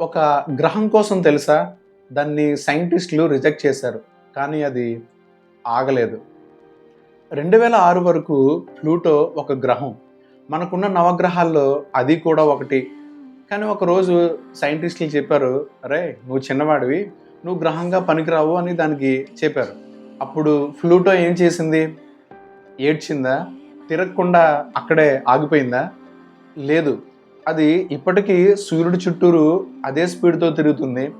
ఒక గ్రహం కోసం తెలుసా? దాన్ని సైంటిస్టులు రిజెక్ట్ చేశారు. కానీ అది ఆగలేదు. రెండు వేల ఆరు వరకు ప్లూటో ఒక గ్రహం. మనకున్న నవగ్రహాల్లో అది కూడా ఒకటి. కానీ ఒకరోజు సైంటిస్టులు చెప్పారు అరే నువ్వు చిన్నవాడివి నువ్వు గ్రహంగా పనికిరావు అని దానికి చెప్పారు. అప్పుడు ఫ్లూటో ఏం చేసింది? ఏడ్చిందా? తిరగకుండా అక్కడే ఆగిపోయిందా? లేదు. అది ఇప్పటికీ సూర్యుడి చుట్టూరు అదే స్పీడ్తో తిరుగుతుంది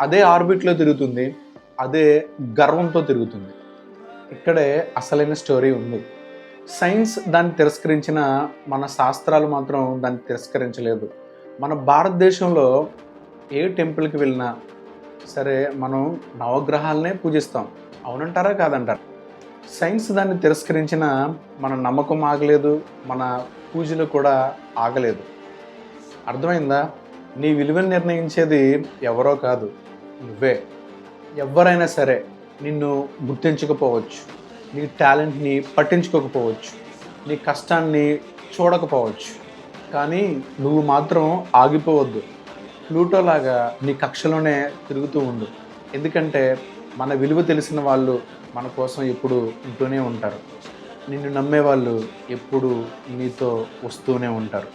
అదే ఆర్బిట్లో తిరుగుతుంది అదే గర్వంతో తిరుగుతుంది. ఇక్కడే అసలైన స్టోరీ ఉంది. సైన్స్ దాన్ని తిరస్కరించిన మన శాస్త్రాలు మాత్రం దాన్ని తిరస్కరించలేదు. మన భారతదేశంలో ఏ టెంపుల్కి వెళ్ళినా సరే మనం నవగ్రహాలనే పూజిస్తాం. అవునంటారా? కాదంటారు? సైన్స్ దాన్ని తిరస్కరించిన మన నమ్మకం ఆగలేదు మన పూజలు కూడా ఆగలేదు. అర్థమైందా? నీ విలువను నిర్ణయించేది ఎవరో కాదు నువ్వే. ఎవరైనా సరే నిన్ను గుర్తించకపోవచ్చు నీ టాలెంట్ని పట్టించుకోకపోవచ్చు నీ కష్టాన్ని చూడకపోవచ్చు. కానీ నువ్వు మాత్రం ఆగిపోవద్దు. ప్లూటో లాగా నీ కక్షలోనే తిరుగుతూ ఉండు. ఎందుకంటే మన విలువ తెలిసిన వాళ్ళు మన కోసం ఎప్పుడు ఉంటూనే ఉంటారు. నిన్ను నమ్మే వాళ్ళు ఎప్పుడు నీతో వస్తూనే ఉంటారు.